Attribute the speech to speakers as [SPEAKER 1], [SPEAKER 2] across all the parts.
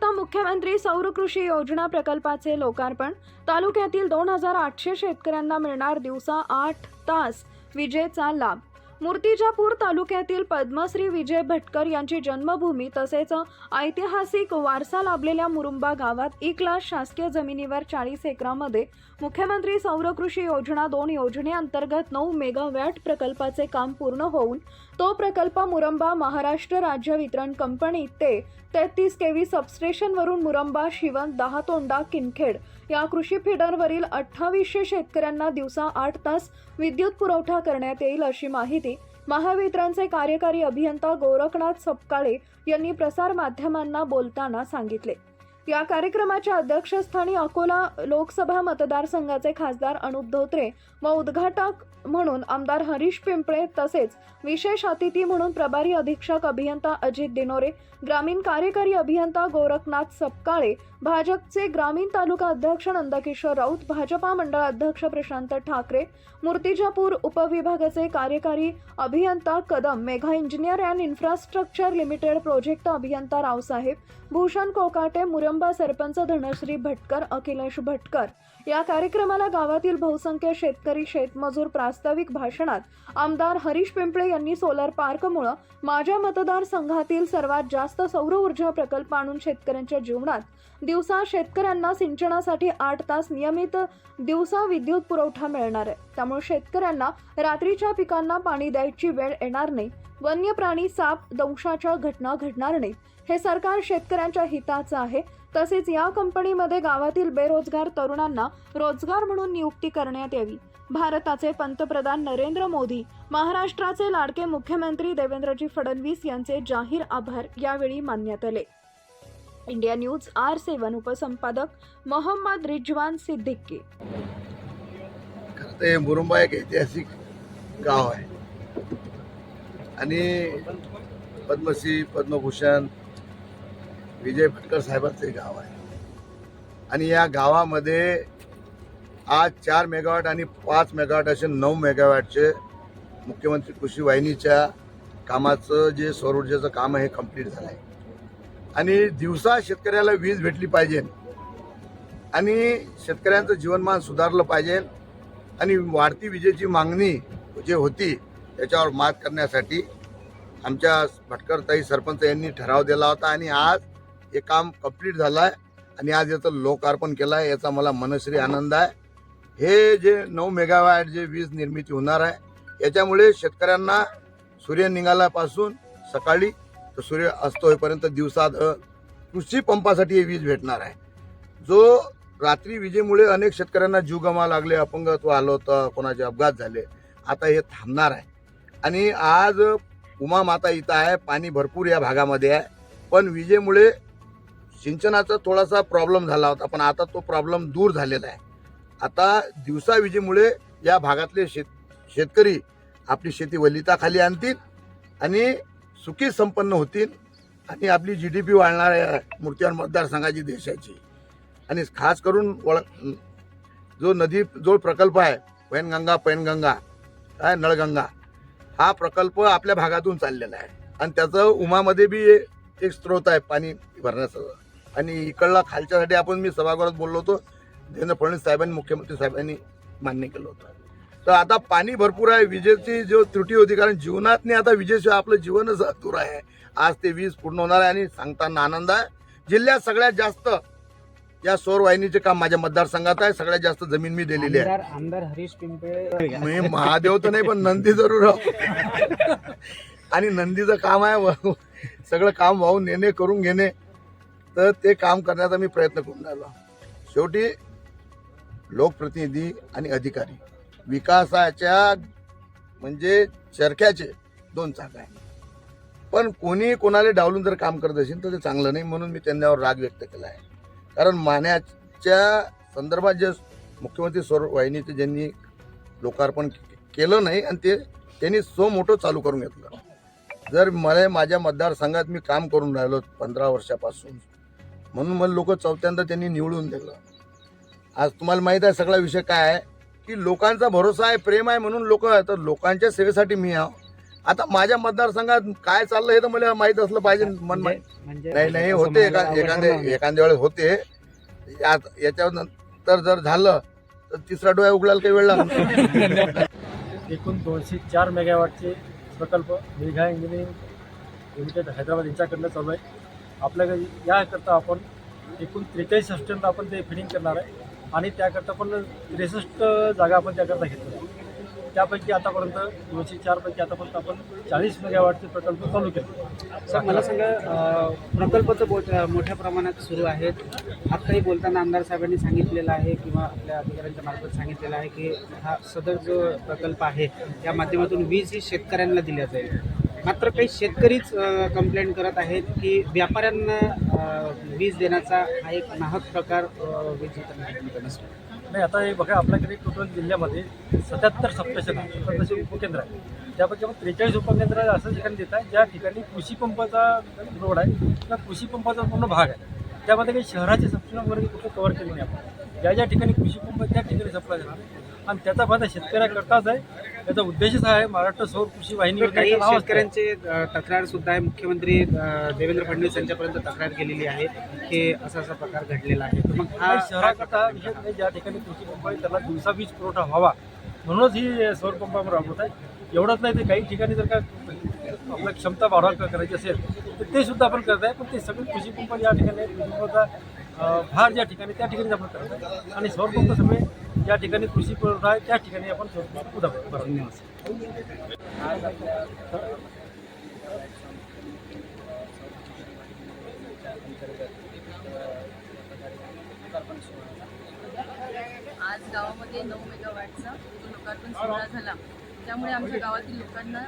[SPEAKER 1] आता मुख्यमंत्री सौर कृषी योजना प्रकल्पाचे लोकार्पण. तालुक्यातील दोन हजार आठशे शेतकऱ्यांना मिळणार दिवसा आठ तास विजेचा लाभ. मूर्तिजापूर तालुक्यातील पद्मश्री विजय भटकर यांची जन्मभूमी तसेच ऐतिहासिक वारसा लाभलेल्या मुरुंबा गावात एक लाख शासकीय जमिनीवर चाळीस एकरामध्ये मुख्यमंत्री सौर कृषी योजना दोन योजनेअंतर्गत नऊ मेगावॅट प्रकल्पाचे काम पूर्ण होऊन तो प्रकल्प मुरंबा महाराष्ट्र राज्य वितरण कंपनी ते तेहतीस केव्ही सबस्टेशनवरून मुरंबा शिवन दहातोंडा किनखेड या कृषी फिडरवरील अठ्ठावीसशे शेतकऱ्यांना दिवसा आठ तास विद्युत पुरवठा करण्यात येईल अशी माहिती महावितरणचे कार्यकारी अभियंता गोरखनाथ सपकाळे यांनी प्रसारमाध्यमांना बोलताना सांगितले. या कार्यक्रमाच्या अध्यक्षस्थानी अकोला लोकसभा मतदारसंघाचे खासदार अनुप धोत्रे व उद्घाटक म्हणून आमदार हरीश पिंपळे तसेच विशेष अतिथी म्हणून प्रभारी अधीक्षक अभियंता अजित दिनोरे ग्रामीण कार्यकारी अभियंता गोरखनाथ सपकाळे भाजपचे ग्रामीण तालुका अध्यक्ष नंदकिशोर राऊत भाजपा मंडळ अध्यक्ष प्रशांत ठाकरे मूर्तिजापूर उपविभागाचे कार्यकारी अभियंता Kadam Megha engineer and infrastructure limited project अभियंता रावसाहेब भूषण कोकाटे मुरम मुरंबा सरपंच धनश्री भटकर अखिलेश भटकर या कार्यक्रमाला गावातील बहुसंख्य शेतकरी शेतमजूर प्रास्ताविक भाषणात आमदार हरीश पिंपळे यांनी सोलर पार्कमुळं माझ्या मतदारसंघातील सर्वात जास्त सौर ऊर्जा प्रकल्प आणून शेतकऱ्यांच्या जीवनात दिवसा शेतकऱ्यांना सिंचनासाठी आठ तास नियमित दिवसा विद्युत पुरवठा मिळणार आहे. त्यामुळे शेतकऱ्यांना रात्रीच्या पिकांना पाणी द्यायची वेळ येणार नाही. वन्य प्राणी साप दंशाच्या घटना घडणार नाहीत. हे सरकार शेतकऱ्यांच्या हिताचं आहे. तसेच या कंपनीमध्ये गावातील बेरोजगार तरुणांना रोजगार म्हणून नियुक्ती करण्यात यावी. भारताचे पंतप्रधान नरेंद्र मोदी महाराष्ट्राचे लाडके मुख्यमंत्री देवेंद्रजी फडणवीस यांचे जाहीर आभार यावेळी मानण्यात आले. इंडिया न्यूज आर सेवन उपसंपादक मोहम्मद रिजवान सिद्दीकी.
[SPEAKER 2] मुरुंबा एक ऐतिहासिक गाव आहे. आणि पद्मश्री पद्मभूषण विजय भटकर साहेबांचं गाव आहे. आणि या गावामध्ये आज चार मेगावॅट आणि पाच मेगावॅट असे नऊ मेगावॅटचे मुख्यमंत्री कृषी वाहिनीच्या कामाचं जे सौर ऊर्जेचं काम आहे हे कंप्लीट झालं आहे आणि दिवसा शेतकऱ्याला वीज भेटली पाहिजे. आणि शेतकऱ्यांचं जीवनमान सुधारलं पाहिजे. आणि वाढती विजेची मागणी जे होती त्याच्यावर मात करण्यासाठी आमच्या भटकरताई सरपंच यांनी ठराव दिला होता. आणि आज हे काम कंप्लीट झालं आहे आणि आज याचं लोकार्पण केलं आहे याचा मला मनश्री आनंद आहे. हे जे नऊ मेगावॅट जे वीज निर्मिती होणार आहे याच्यामुळे शेतकऱ्यांना सूर्य निघाल्यापासून सकाळी तर सूर्य अस्त होईपर्यंत दिवसात कृषी पंपासाठी हे वीज भेटणार आहे. जो रात्री विजेमुळे अनेक शेतकऱ्यांना जीव गमा लागले अपंगत्व आलं होतं कोणाचे अपघात झाले आता हे थांबणार आहे. आणि आज उमा माता इथं आहे पाणी भरपूर या भागामध्ये आहे. पण विजेमुळे सिंचनाचा थोडासा प्रॉब्लेम झाला होता पण आता तो प्रॉब्लेम दूर झालेला आहे. आता दिवसा विजेमुळे या भागातले शेत शेतकरी आपली शेती वलिताखाली आणतील आणि सुखी संपन्न होतील आणि आपली जी डी पी वाढणार आहे मूर्तीवर मतदारसंघाची देशाची. आणि खास करून वळ जो नदी जो प्रकल्प आहे वैनगंगा पैनगंगा काय नळगंगा हा प्रकल्प आपल्या भागातून चाललेला आहे. आणि त्याचं उमामध्ये बी एक स्रोत आहे पाणी भरण्याचं. आणि इकडला खालच्यासाठी आपण मी सभागृहात बोललो होतो देवेंद्र फडणवीस साहेबांनी मुख्यमंत्री साहेबांनी मान्य केलं होतं. तर आता पाणी भरपूर आहे विजेची जो त्रुटी होती कारण जीवनात नाही आता विजेशिवाय आपलं जीवनच अधूर आहे. आज ते वीज पूर्ण होणार आहे आणि सांगताना आनंद आहे. जिल्ह्यात सगळ्यात जास्त या सौर वाहिनीचे काम माझ्या मतदारसंघात आहे. सगळ्यात जास्त जमीन मी दिलेली आहे.
[SPEAKER 3] आमदार हरीश पिंपळे
[SPEAKER 2] मी महादेव तर नाही पण नंदी जरूर. आणि नंदीचं काम आहे सगळं काम वाहून नेणे करून घेणे. तर ते काम करण्याचा मी प्रयत्न करून राहिलो. शेवटी लोकप्रतिनिधी आणि अधिकारी विकासाच्या म्हणजे चरख्याचे दोन चाक आहे पण कोणी कोणाला डावलून जर काम करत असेल तर ते चांगलं नाही म्हणून मी त्यांच्यावर राग व्यक्त केला आहे. कारण मान्याच्या संदर्भात जे मुख्यमंत्री स्वर वाहिनीचं ज्यांनी लोकार्पण केलं नाही आणि ते त्यांनी सो मोठं चालू करून घेतलं. जर मला माझ्या मतदारसंघात मी काम करून राहिलो पंधरा वर्षापासून म्हणून मला लोक चौथ्यांदा त्यांनी निवडून दिलं. आज तुम्हाला माहीत आहे सगळा विषय काय आहे? की लोकांचा भरोसा आहे प्रेम आहे म्हणून लोक तर लोकांच्या सेवेसाठी मी आहो. आता माझ्या मतदारसंघात काय चाललं हे तर मला माहीत असलं पाहिजे मन
[SPEAKER 3] म्हणजे- म्हणजे
[SPEAKER 2] नाही नाही होते
[SPEAKER 3] म्हणायला
[SPEAKER 2] एका- एखाद्या. एखाद्या वेळेस होते. यात- याच्यानंतर जर झालं तर तिसरा डोळ्या उघडायला काही वेळ लागणार
[SPEAKER 4] एकूण दोनशे चार मेगावॅटचे प्रकल्प मेघा इंजिनिअरिंग लिमिटेड हैदराबाद यांच्याकडनं चालू आहे. आपल्याकडे याकरता आपण एकूण त्रेचाळीस सिस्टमला आपण ते फिटिंग करणार आहे. आणि त्याकरता पण त्रेसष्ट जागा आपण त्याकरता घेतल्या आहे. त्यापैकी आतापर्यंत दोनशे चारपैकी आतापर्यंत आपण चाळीस मेगावाटचे प्रकल्प चालू केले.
[SPEAKER 3] सर मला सांगा प्रकल्प तर मोठ- मोठ्या प्रमाणात सुरू आहेत. आत्ताही बोलताना आमदार साहेबांनी सांगितलेलं आहे किंवा आपल्या अधिकाऱ्यांच्या मार्फत सांगितलेलं आहे की हा सदर जो प्रकल्प आहे त्या माध्यमातून वीज ही शेतकऱ्यांना दिल्या जाईल. मात्र काही शेतकरीच कंप्लेंट करत आहेत की व्यापाऱ्यांना वीज देण्याचा हा एक नाहक प्रकार वीज वितरण
[SPEAKER 4] नाही. आता हे बघा आपल्याकडे टोटल जिल्ह्यामध्ये सत्याहत्तर सप्टेशन आहे उपकेंद्र आहे त्यापैकी आपण त्रेचाळीस उपकेंद्र असं ठिकाणी देत आहे ज्या ठिकाणी कृषी पंपाचा रोड आहे किंवा कृषी पंपाचा पूर्ण भाग आहे. त्यामध्ये काही शहराचे सबस्टेशन वगैरे कुठे कव्हर केले नाही आपण. ज्या ज्या ठिकाणी कृषी पंप त्या ठिकाणी सप्लाय देणार. आणि त्याचा फायदा शेतकऱ्याकरताच आहे. त्याचा उद्देशच आहे महाराष्ट्र सौर कृषी वाहिनी
[SPEAKER 3] काही. शेतकऱ्यांचे तक्रार सुद्धा आहे. मुख्यमंत्री देवेंद्र फडणवीस यांच्यापर्यंत तक्रार केलेली आहे की असा असा प्रकार घडलेला आहे. तर मग हा
[SPEAKER 4] शहराकरता विशेष म्हणजे ज्या ठिकाणी कृषी पंप आहे त्याला दिवसा वीज पुरवठा व्हावा. म्हणूनच ही सौर पंप आपण राबवत आहे. एवढंच नाही तर काही ठिकाणी जर का आपल्या क्षमता वाढवा करायची असेल तर ते सुद्धा आपण करत आहे. पण ते सगळे कृषी पंप ज्या ठिकाणी कृषी पंपाचा भार ज्या ठिकाणी त्या ठिकाणी आपण करत आहे. आणि सौर पंप सगळे ज्या ठिकाणी कृषी पुरवठा आहे त्या ठिकाणी आपण
[SPEAKER 5] आज गावामध्ये नऊ मेगावॅटचा लोकार्पण सोहळा झाला. त्यामुळे आमच्या गावातील लोकांना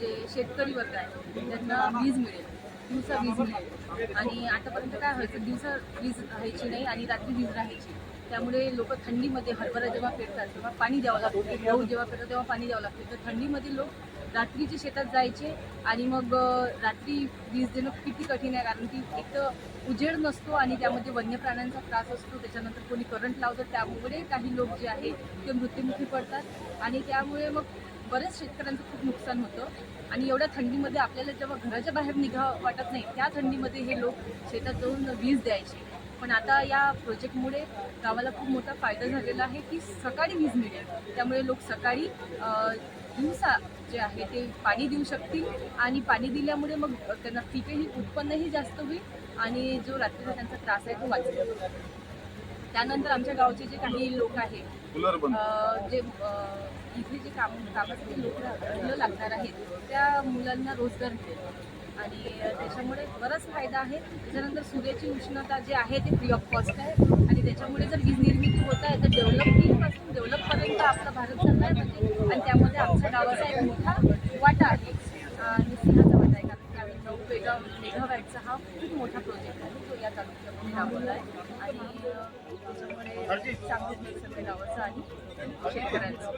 [SPEAKER 5] जे शेतकरी वर्ग आहे त्यांना वीज मिळेल दिवसा वीज मिळेल. आणि आतापर्यंत काय व्हायचं? दिवसा वीज राहायची नाही आणि रात्री वीज राहायची. त्यामुळे लोक थंडीमध्ये हरभरा जेव्हा पेरतात तेव्हा पाणी द्यावं लागतं. गहू जेव्हा पेरतात तेव्हा पाणी द्यावं लागतं. तर थंडीमध्ये लोक रात्रीचे शेतात जायचे आणि मग रात्री वीज देणं किती कठीण आहे कारण की एक तर उजेड नसतो आणि त्यामध्ये वन्य प्राण्यांचा त्रास असतो. त्याच्यानंतर कोणी करंट लावतं त्यामुळे काही लोक जे आहे ते मृत्युमुखी पडतात. आणि त्यामुळे मग बरेच शेतकऱ्यांचं खूप नुकसान होतं. आणि एवढ्या थंडीमध्ये आपल्याला जेव्हा घराच्या बाहेर निघा वाटत नाही त्या थंडीमध्ये हे लोक शेतात जाऊन वीज द्यायचे. पण आता या प्रोजेक्टमुळे गावाला खूप मोठा फायदा झालेला आहे की सकाळी वीज मिळेल. त्यामुळे लोक सकाळी दिवसा जे आहे ते पाणी देऊ शकतील आणि पाणी दिल्यामुळे मग त्यांना पिकही उत्पन्नही जास्त होईल आणि जो रात्रीचा त्यांचा त्रास आहे तो वाचेल. त्यानंतर आमच्या गावचे जे काही लोक आहेत जे इथे जे काम कामासाठी लोक मुलं लागणार आहेत त्या मुलांना रोजगार मिळेल. आणि त्याच्यामुळे बराच फायदा आहे. त्याच्यानंतर सूर्याची उष्णता जी आहे ती फ्री ऑफ कॉस्ट आहे. आणि त्याच्यामुळे जर वीज निर्मिती होत आहे तर डेव्हलपिंगपासून डेव्हलपपर्यंत आपला भारत चालला आहे म्हणजे आणि त्यामध्ये आमच्या गावाचा एक मोठा वाटा आहे. आणि सिंहाचा वाटा आहे. कारण की आम्ही नऊ मेगा मेगावॅटचा हा खूप मोठा प्रोजेक्ट आहे. तो या तालुक्यामध्ये राबवला आहे. आणि त्याच्यामुळे चांगलं सगळ्या गावाचं आणि शेतकऱ्यांचं.